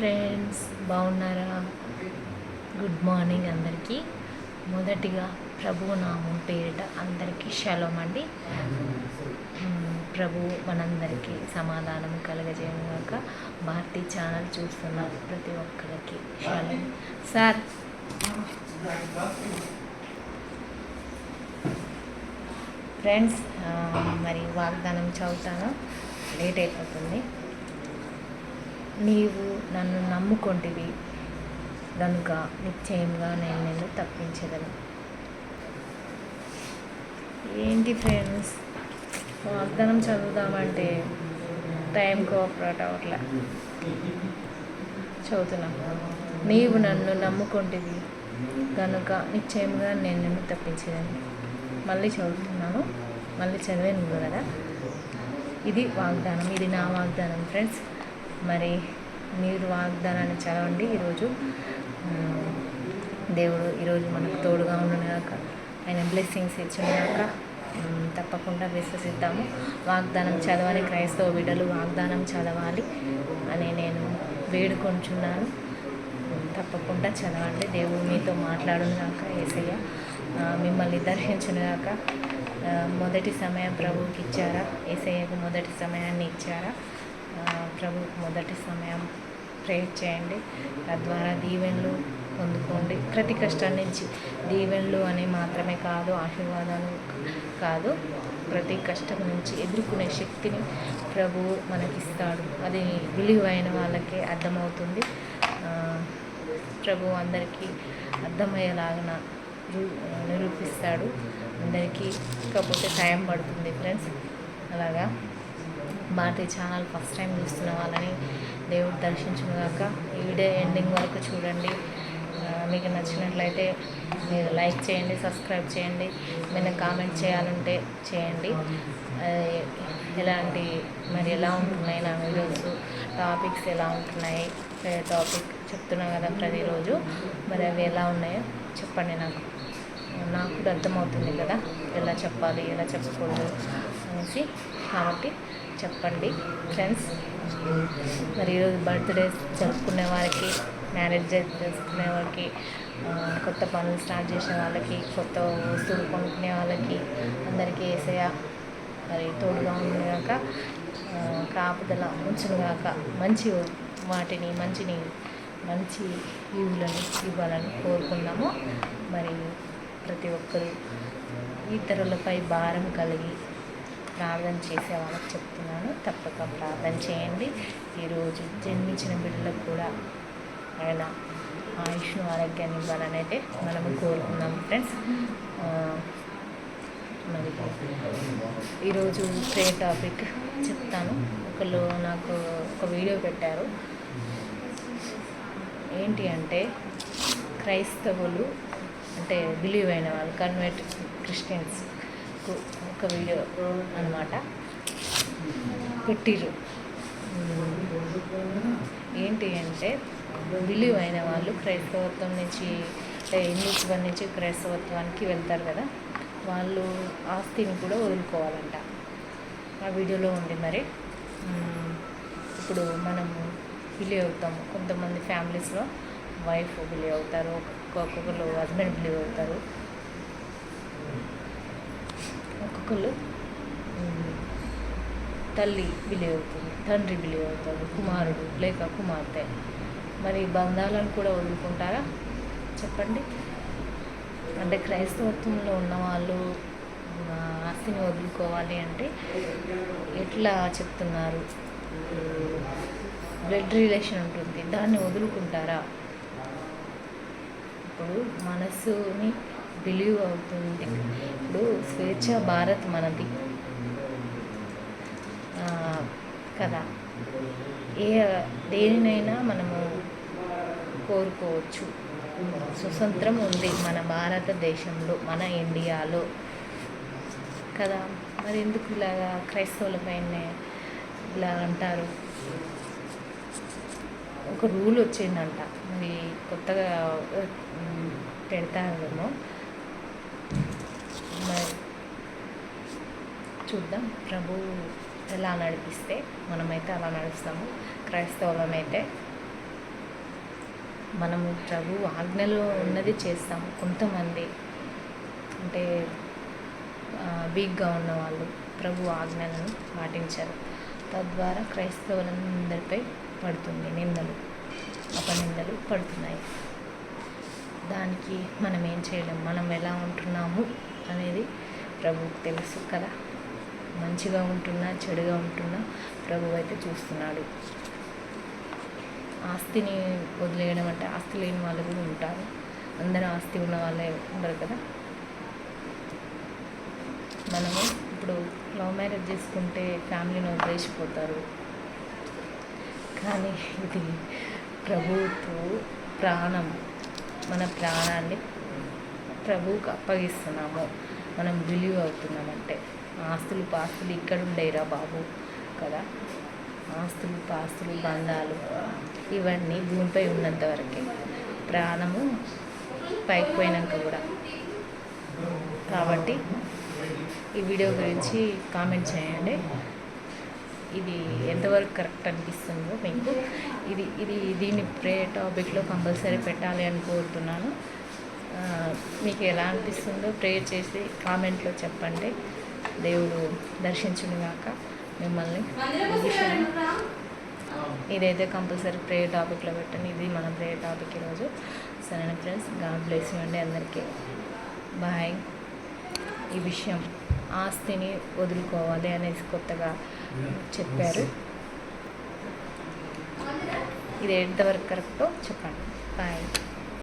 Friends బాగున్నారా? Good morning అందరికీ. మొదటిగా ప్రభు నామం పేరిట అందరికీ షలోం అండి. ప్రభు మనందరికీ సమాధానం కలగజేయగాక భారతీ ఛానల్ చూస్తున్న ప్రతి ఒక్కరికి. Shalom sir. ఫ్రెండ్స్ మరి వాగ్దానం చదువుతాను. లేట్ అయిపోతుంది. నీవు నన్ను నమ్ముకొంటివి. కనుక నిశ్చయంగా నేను నిన్ను తప్పించగలను. ఏంటి ఫ్రెండ్స్? వాగ్దానం చదువుదామంటే టైం కోఆపరేట్ అవ్వట్లే. చదువుతున్నాం. నీవు నన్ను నమ్ముకొంటివి. కనుక నిశ్చయంగా నేను నిన్ను తప్పించదని మళ్ళీ చదువుతున్నాను. మళ్ళీ చదివాను కదా? ఇది వాగ్దానం. ఇది నా వాగ్దానం ఫ్రెండ్స్. మరి మీరు వాగ్దానాన్ని చదవండి ఈరోజు. దేవుడు ఈరోజు మనకు తోడుగా ఉండగాక ఆయన బ్లెస్సింగ్స్ ఇచ్చినాక తప్పకుండా విశ్వసిద్దాము. వాగ్దానం చదవాలి క్రైస్తవ బిడ్డలు వాగ్దానం చదవాలి అని నేను వేడుకొంచున్నాను. తప్పకుండా చదవండి. దేవుడు మీతో మాట్లాడుగాక ఏసయ్య. మిమ్మల్ని దర్శించుగాక మొదటి సమయం ప్రభువుకి ఇచ్చారా? ఏసయ్యకు మొదటి సమయాన్ని ఇచ్చారా? ప్రభువుకు మొదటి సమయం ప్రేయర్ చేయండి. తద్వారా దీవెనలు పొందుకోండి. ప్రతి కష్టం నుంచి దీవెనలు అని మాత్రమే కాదు ఆశీర్వాదాలు కాదు. ప్రతి కష్టం నుంచి ఎదుర్కొనే శక్తిని ప్రభువు మనకిస్తాడు. అది విలువైన వాళ్ళకే అర్థమవుతుంది. ప్రభు అందరికీ అర్థమయ్యేలాగా నిరూపిస్తాడు. అందరికీ కాకపోతే టైం పడుతుంది ఫ్రెండ్స్. అలాగా? భారతీయ ఛానల్ ఫస్ట్ టైం చూస్తున్న వాళ్ళని దేవుడు దర్శించుగాక ఈ వీడియో ఎండింగ్ వరకు చూడండి. మీకు నచ్చినట్లయితే మీరు లైక్ చేయండి సబ్స్క్రైబ్ చేయండి ఏమైనా కామెంట్ చేయాలంటే చేయండి. ఎలాంటి మరి ఎలా ఉంటున్నాయి నా వీడియోస్ టాపిక్స్ ఎలా ఉంటున్నాయి టాపిక్ చెప్తున్నా కదా ప్రతిరోజు మరి అవి ఎలా ఉన్నాయో చెప్పండి నాకు. నాకు కూడా అర్థమవుతుంది కదా ఎలా చెప్పాలి ఎలా చెప్పకూడదు అనేసి. కాబట్టి చెప్పండి. ఫ్రెండ్స్ మరి ఈరోజు బర్త్డే జరుపుకునే వారికి మ్యారేజ్ చేసుకునే వారికి కొత్త పనులు స్టార్ట్ చేసే వాళ్ళకి కొత్త వస్తువులు కొనుక్కునే వాళ్ళకి అందరికీ వేసేయ మరి తోడుగా ఉండగాక కాపుదల ఉంచునుగాక మంచి వాటిని మంచిని మంచి ఈవులను ఇవ్వాలని కోరుకున్నాము మరి ప్రతి ఒక్కరు ఇతరులపై భారం కలిగి ప్రార్థన చేసే వాళ్ళకి చెప్తున్నాను. తప్పక ప్రార్థన చేయండి. ఈరోజు జన్మించిన బిడ్డలకు కూడా ఆయన ఆయుష్ను ఆరోగ్యాన్ని ఇవ్వాలని అయితే మనము కోరుకున్నాం ఫ్రెండ్స్. మరి ఈరోజు ప్రే టాపిక్ చెప్తాను. ఒకళ్ళు నాకు ఒక వీడియో పెట్టారు. ఏంటి అంటే క్రైస్తవులు అంటే బిలీవ్ అయిన వాళ్ళు కన్వర్ట్ క్రిస్టియన్స్ ఒక వీడియో అనమాట పెట్టిరు ఏంటి అంటే బిలీవ్ అయిన వాళ్ళు క్రైస్తవత్వం నుంచి అంటే నుంచి క్రైస్తవత్వానికి వెళ్తారు కదా వాళ్ళు ఆస్తిని కూడా వదులుకోవాలంట. ఆ వీడియోలో ఉంది మరి. ఇప్పుడు మనము బిలీవ్ అవుతాము. కొంతమంది ఫ్యామిలీస్లో వైఫ్ బిలీవ్ అవుతారు ఒక్కొక్కరు హస్బెండ్ బిలీవ్ అవుతారు. ఒక్కళ్ళు తల్లి బిలీవ్ అవుతుంది తండ్రి బిలీవ్ అవుతాడు కుమారుడు లేక కుమార్తె. మరి బంధాలను కూడా వదులుకుంటారా? చెప్పండి. అంటే క్రైస్తవత్వంలో ఉన్న వాళ్ళు ఆస్తిని వదులుకోవాలి అంటే ఎట్లా చెప్తున్నారు? బ్లడ్ రిలేషన్ ఉంటుంది దాన్ని వదులుకుంటారా? ఇప్పుడు మనస్సుని బిలీవ్ అవుతుంది ఇప్పుడు స్వేచ్ఛ భారత్ మనది. కదా. ఏ దేనినైనా మనము కోరుకోవచ్చు. స్వతంత్రం ఉంది మన భారతదేశంలో మన ఇండియాలో. కదా. మరి ఎందుకు ఇలాగా క్రైస్తవులపైనే ఇలా అంటారు? ఒక రూల్ వచ్చిందంట. మరి కొత్తగా పెడతారేమో. మరి చూద్దాం. ప్రభు ఎలా నడిపిస్తే మనమైతే అలా నడుస్తాము. క్రైస్తవులమైతే మనము ప్రభు ఆజ్ఞలో ఉన్నది చేస్తాము. కొంతమంది అంటే వీక్గా ఉన్న వాళ్ళు ప్రభు ఆజ్ఞలను పాటించారు. తద్వారా క్రైస్తవులందరిపై పడుతుంది నిందలు అపనిందలు పడుతున్నాయి. దానికి మనం ఏం చేయలేం. మనం ఎలా ఉంటున్నాము? అనేది ప్రభువుకు తెలుసు కదా. మంచిగా ఉంటున్నా చెడుగా ఉంటున్నా ప్రభు అయితే చూస్తున్నాడు. ఆస్తిని వదిలేయడం అంటే ఆస్తి లేని వాళ్ళు కూడా ఉంటారు. అందరూ ఆస్తి ఉన్న వాళ్ళే ఉండరు కదా. మనము ఇప్పుడు లవ్ మ్యారేజ్ చేసుకుంటే ఫ్యామిలీని వదిలేసిపోతారు. కానీ ఇది ప్రభుత్వ ప్రాణం. మన ప్రాణాన్ని ప్రభువుకు అప్పగిస్తున్నాము. మనం బిలీవ్ అవుతున్నామంటే. ఆస్తులు పాస్తులు ఇక్కడ ఉండేరా బాబు కదా? ఆస్తులు పాస్తులు బంధాలు ఇవన్నీ భూమిపై ఉన్నంత వరకే. ప్రాణము పైకి పోయినాక కూడా. కాబట్టి ఈ వీడియో గురించి కామెంట్ చేయండి. ఇది ఎంతవరకు కరెక్ట్ అనిపిస్తుందో మీకు. ఇది ఇది దీన్ని ప్రే టాపిక్లో కంపల్సరీ పెట్టాలి అని కోరుతున్నాను. మీకు ఎలా అనిపిస్తుందో ప్రేయర్ చేసి కామెంట్లో చెప్పండి. దేవుడు దర్శించునుగాక మిమ్మల్ని విషయం ఇదైతే కంపల్సరీ ప్రేయర్ టాపిక్లో పెట్టండి. ఇది మన ప్రేయర్ టాపిక్ ఈరోజు. సరేనా ఫ్రెండ్స్? గాడ్ బ్లెస్ అండి అందరికీ. బాయ్. ఈ విషయం ఆస్తిని వదులుకోవాలి అనేసి కొత్తగా చెప్పారు. ఇది ఎంతవరకు కరెక్టో చెప్పండి. బాయ్.